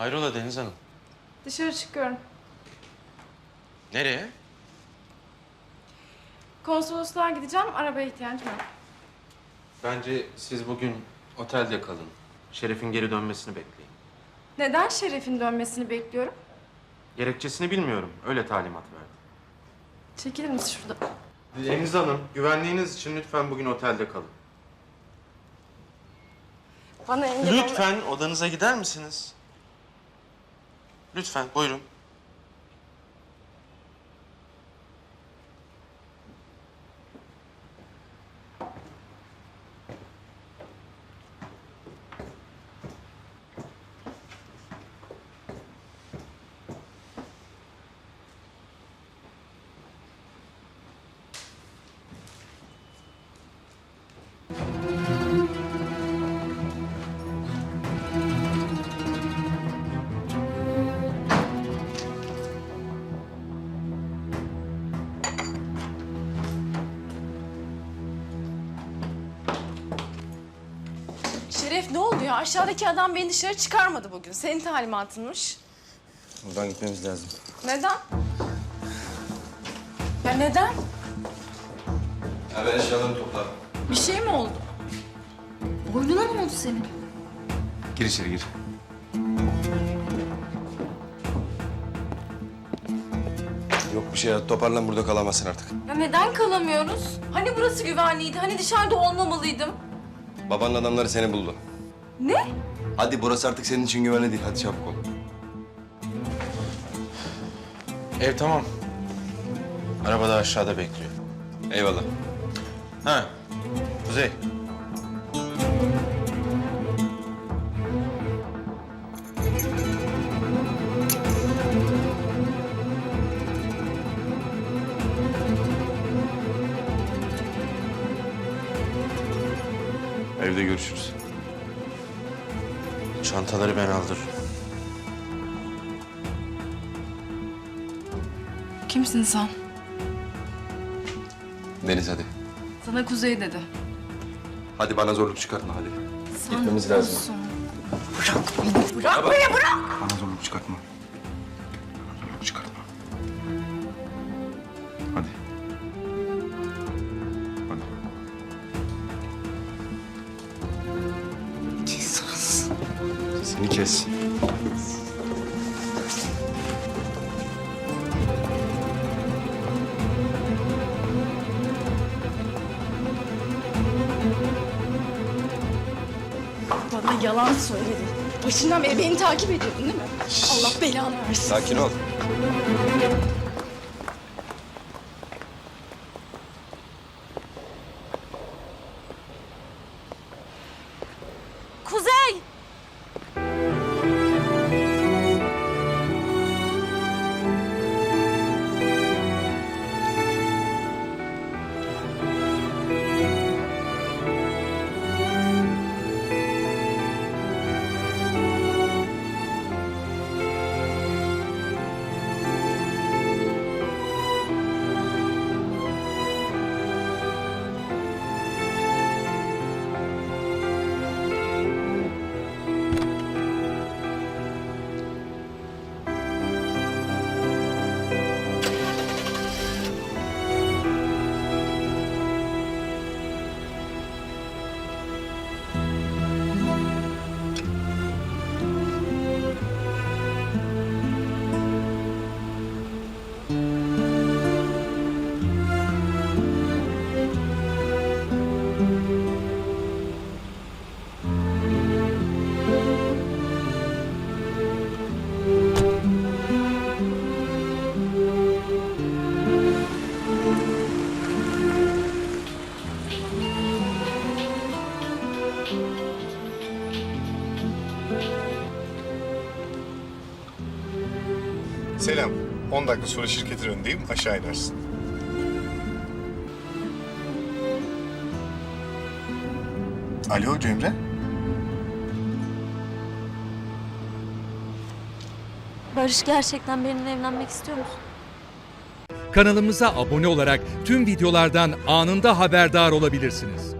Hayrola Deniz Hanım? Dışarı çıkıyorum. Nereye? Konsolosluğa gideceğim. Arabaya ihtiyacım var. Bence siz bugün otelde kalın. Şeref'in geri dönmesini bekleyin. Neden Şeref'in dönmesini bekliyorum? Gerekçesini bilmiyorum. Öyle talimat verdi. Çekilir misin şurada? Deniz Hanım, güvenliğiniz için lütfen bugün otelde kalın. Bana engel olma- Lütfen odanıza gider misiniz? Lütfen, buyurun. Şeref ne oldu ya? Aşağıdaki adam beni dışarı çıkarmadı bugün. Senin talimatınmış. Buradan gitmemiz lazım. Neden? Ya neden? Ya ben eşyalarını topla. Bir şey mi oldu? Boynuna ne oldu senin? Gir içeri gir. Yok bir şey ya. Toparlan burada kalamazsın artık. Ya neden kalamıyoruz? Hani burası güvenliydi? Hani dışarıda olmamalıydım? Babanın adamları seni buldu. Ne? Hadi burası artık senin için güvenli değil. Hadi çabuk ol. Ev tamam. Araba da aşağıda bekliyor. Eyvallah. Ha, Kuzey. Evde görüşürüz. Çantaları ben aldırırım. Kimsin sen? Deniz hadi. Sana Kuzey dedi. Hadi bana zorluk çıkartma hadi. Sen Gitmemiz lazım. Bırak beni, bırak beni, bırak! Bana zorluk çıkartma. Seni kes. Bana yalan söyledin. Başından beri beni takip ediyordun değil mi? Allah belanı versin. Sakin ol. Selam. 10 dakika sonra şirketin önündeyim. Aşağı inersin. Alo Cemre. Barış gerçekten benimle evlenmek istiyor musun? Kanalımıza abone olarak tüm videolardan anında haberdar olabilirsiniz.